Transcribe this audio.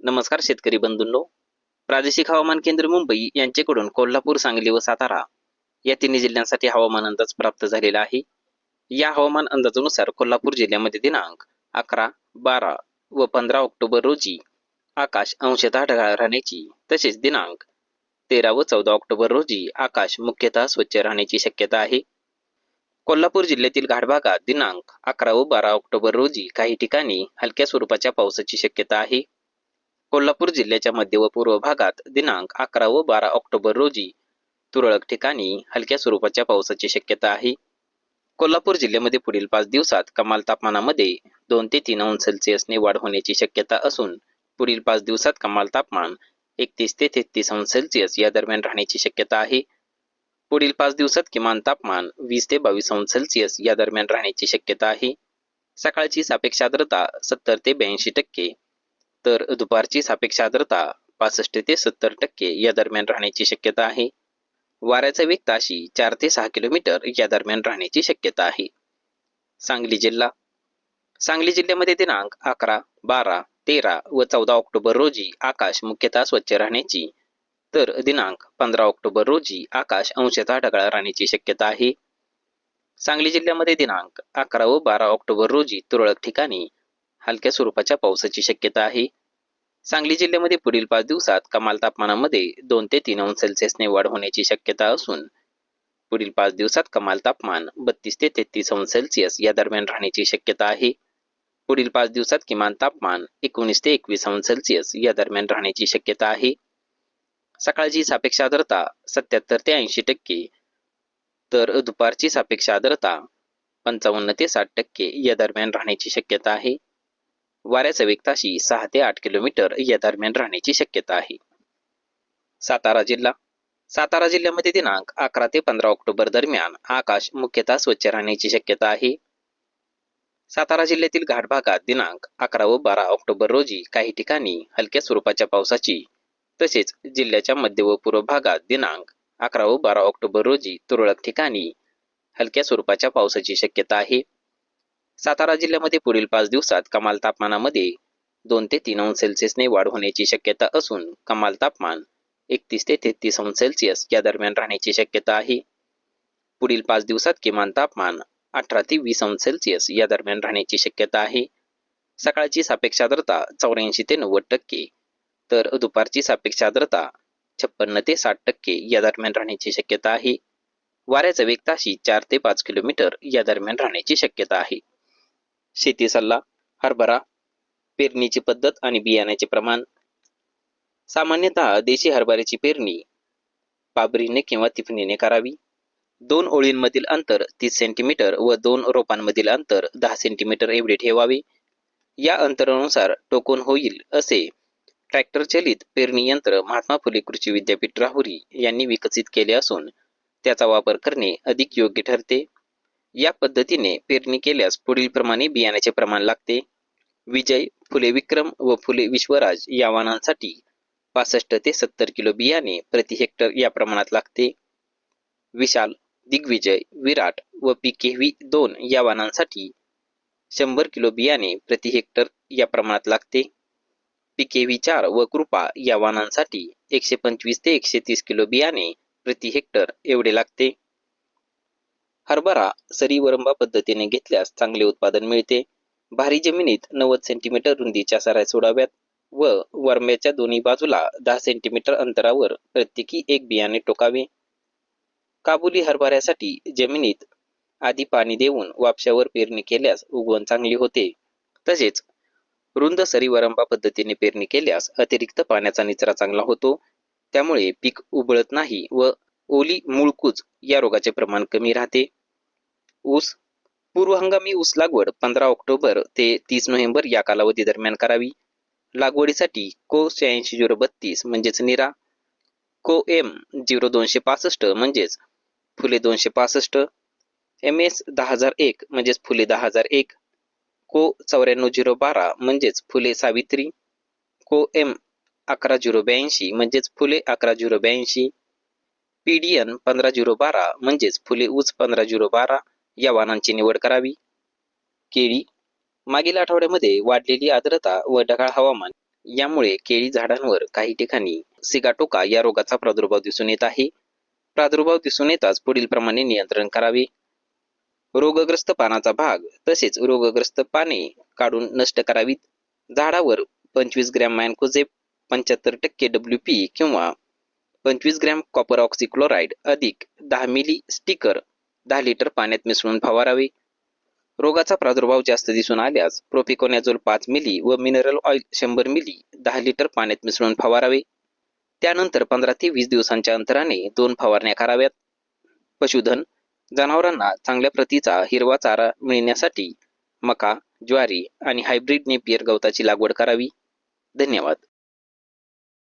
नमस्कार शेतकरी बंधूंनो. प्रादेशिक हवामान केंद्र मुंबई यांचेकडून कोल्हापूर सांगली व सातारा या तिन्ही जिल्ह्यांसाठी हवामान अंदाज प्राप्त झालेला आहे. या हवामान अंदाजानुसार कोल्हापूर जिल्ह्यामध्ये दिनांक अकरा बारा व पंधरा ऑक्टोबर रोजी आकाश अंशतः ढगाळ राहण्याची तसेच दिनांक तेरा व चौदा ऑक्टोबर रोजी आकाश मुख्यतः स्वच्छ राहण्याची शक्यता आहे. कोल्हापूर जिल्ह्यातील घाटभागात दिनांक अकरा व बारा ऑक्टोबर रोजी काही ठिकाणी हलक्या स्वरूपाच्या पावसाची शक्यता आहे. कोल्हापूर जिल्ह्याच्या मध्य व पूर्व भागात दिनांक अकरा व बारा ऑक्टोबर रोजी तुरळक ठिकाणी हलक्या स्वरूपाच्या पावसाची शक्यता आहे. कोल्हापूर जिल्ह्यामध्ये पुढील पाच दिवसात कमाल तापमानामध्ये दोन ते तीन अंश सेल्सिअसने वाढ होण्याची शक्यता असून पुढील पाच दिवसात कमाल तापमान एकतीस ते तेहतीस अंश सेल्सिअस या दरम्यान राहण्याची शक्यता आहे. पुढील पाच दिवसात किमान तापमान वीस ते बावीस अंश सेल्सिअस या दरम्यान राहण्याची शक्यता आहे. सकाळची सापेक्ष आर्द्रता सत्तर ते ब्याऐंशी टक्के तर दुपारची सापेक्ष आर्द्रता पासष्ट ते सत्तर टक्के या दरम्यान राहण्याची शक्यता आहे. वाऱ्याचा वेग ताशी चार ते सहा किलोमीटर या दरम्यान राहण्याची शक्यता आहे. सांगली जिल्हा. सांगली जिल्ह्यामध्ये दिनांक अकरा बारा तेरा व चौदा ऑक्टोबर रोजी आकाश मुख्यतः स्वच्छ राहण्याची तर दिनांक पंधरा ऑक्टोबर रोजी आकाश अंशतः ढगाळ राहण्याची शक्यता आहे. सांगली जिल्ह्यामध्ये दिनांक अकरा व बारा ऑक्टोबर रोजी तुरळक ठिकाणी हलक्या स्वरूपाच्या पावसाची शक्यता आहे. सांगली जिल्ह्यामध्ये पुढील पाच दिवसात कमाल तापमानामध्ये दोन ते तीन अंश सेल्सिअसने वाढ होण्याची शक्यता असून पुढील पाच दिवसात कमाल तापमान बत्तीस ते तेहतीस अंश सेल्सिअस या दरम्यान राहण्याची शक्यता आहे. पुढील पाच दिवसात किमान तापमान एकोणीस ते एकवीस अंश सेल्सिअस या दरम्यान राहण्याची शक्यता आहे. सकाळची सापेक्ष आर्द्रता सत्याहत्तर ते ऐंशी टक्के तर दुपारची सापेक्ष आर्द्रता पंचावन्न ते साठ टक्के या दरम्यान राहण्याची शक्यता आहे. वाऱ्याचा वेग ताशी सहा ते आठ किलोमीटर या दरम्यान राहण्याची शक्यता आहे. सातारा जिल्हा. सातारा जिल्ह्यामध्ये दिनांक अकरा ते पंधरा ऑक्टोबर दरम्यान आकाश मुख्यतः स्वच्छ राहण्याची शक्यता आहे. सातारा जिल्ह्यातील घाट भागात दिनांक अकरा व बारा ऑक्टोबर रोजी काही ठिकाणी हलक्या स्वरूपाच्या पावसाची तसेच जिल्ह्याच्या मध्य व पूर्व भागात दिनांक अकरा व बारा ऑक्टोबर रोजी तुरळक ठिकाणी हलक्या स्वरूपाच्या पावसाची शक्यता आहे. सातारा जिल्ह्यामध्ये पुढील पाच दिवसात कमाल तापमानामध्ये दोन ते तीन अंश सेल्सिअसने वाढ होण्याची शक्यता असून कमाल तापमान एकतीस ते तेहतीस अंश सेल्सिअस या दरम्यान राहण्याची शक्यता आहे. पुढील पाच दिवसात किमान तापमान अठरा ते वीस अंश सेल्सिअस या दरम्यान राहण्याची शक्यता आहे. सकाळची सापेक्ष आर्द्रता चौऱ्याऐंशी ते नव्वद टक्के तर दुपारची सापेक्ष आर्द्रता छप्पन्न ते साठ टक्के या दरम्यान राहण्याची शक्यता आहे. वाऱ्याचा वेग ताशी चार ते पाच किलोमीटर या दरम्यान राहण्याची शक्यता आहे. शेती सल्ला हरभरा पेरणीची पद्धत आणि बियाण्याचे प्रमाण. सामान्यतः देशी हरभऱ्याची पेरणी पाबरीने किंवा तिफणीने करावी. दोन ओळींमधील अंतर तीस सेंटीमीटर व दोन रोपांमधील अंतर दहा सेंटीमीटर एवढे ठेवावे. या अंतरानुसार टोकन होईल असे ट्रॅक्टर चलित पेरणी यंत्र महात्मा फुले कृषी विद्यापीठ राहुरी यांनी विकसित केले असून त्याचा वापर करणे अधिक योग्य ठरते. या पद्धतीने पेरणी केल्यास पुढील प्रमाणे बियाण्याचे प्रमाण लागते. विजय फुले विक्रम व फुले विश्वराज या वाणांसाठी पासष्ट ते सत्तर किलो बियाणे प्रति हेक्टर या प्रमाणात लागते. विशाल दिग्विजय विराट व पीकेव्ही दोन या वाणांसाठी शंभर किलो बियाणे प्रति हेक्टर या प्रमाणात लागते. पीकेव्ही चार व कृपा या वाणांसाठी एकशे पंचवीस ते एकशे तीस किलो बियाणे प्रति हेक्टर एवढे लागते. हरभरा सरी वरंबा पद्धतीने घेतल्यास चांगले उत्पादन मिळते. भारी जमिनीत नव्वद सेंटीमीटर रुंदीच्या सराय सोडाव्यात व वरम्याच्या दोन्ही बाजूला दहा सेंटीमीटर अंतरावर प्रत्येकी एक बियाणे टोकावे. काबुली हरभऱ्यासाठी जमिनीत आधी पाणी देऊन वापशावर पेरणी केल्यास उगवण चांगली होते. तसेच रुंद सरीवरंबा पद्धतीने पेरणी केल्यास अतिरिक्त पाण्याचा निचरा चांगला होतो. त्यामुळे पीक उबळत नाही व ओली मुळकूच या रोगाचे प्रमाण कमी राहते. ऊस पूर्व हंगामी ऊस लागवड पंधरा ऑक्टोबर ते तीस नोव्हेंबर या कालावधी दरम्यान करावी. लागवडीसाठी को शहाऐंशी झिरो बत्तीस म्हणजेच निरा को एम झिरो दोनशे पासष्ट म्हणजेच फुले दोनशे पासष्ट एम एस दहा हजार एक म्हणजेच फुले दहा हजार एक को चौऱ्याण्णव झिरो बारा म्हणजेच फुले सावित्री को एम अकरा झिरो ब्याऐंशी म्हणजेच फुले अकरा झिरो ब्याऐंशी पीडीएन पंधरा झिरो बारा म्हणजेच फुले ऊस पंधरा झिरो बारा या वाहनांची निवड करावी. केळी मागील आठवड्यामध्ये वाढलेली आर्द्रता व ढगाळ हवामान यामुळे केळी झाडांवर काही ठिकाणी सिगाटोका या रोगाचा प्रादुर्भाव दिसून येत आहे. प्रादुर्भाव दिसून येताच पुढील प्रमाणे नियंत्रण करावे. रोगग्रस्त पानाचा भाग तसेच रोगग्रस्त पाने काढून नष्ट करावीत. झाडावर पंचवीस ग्रॅम मॅनकोझेप पंच्याहत्तर टक्के डब्ल्यू पी किंवा पंचवीस ग्रॅम कॉपर ऑक्सिक्लोराईड अधिक दहा मिली स्टिकर दहा लिटर पाण्यात मिसळून फवारावे. रोगाचा प्रादुर्भाव जास्त दिसून आल्यास प्रोपिकोनॅझोल पाच मिली व मिनरल ऑइल शंभर मिली दहा लिटर पाण्यात मिसळून फवारावे. त्यानंतर पंधरा ते वीस दिवसांच्या अंतराने दोन फवारण्या कराव्यात. पशुधन जनावरांना चांगल्या प्रतीचा हिरवा चारा मिळण्यासाठी मका ज्वारी आणि हायब्रिड नेपियर गवताची लागवड करावी. धन्यवाद.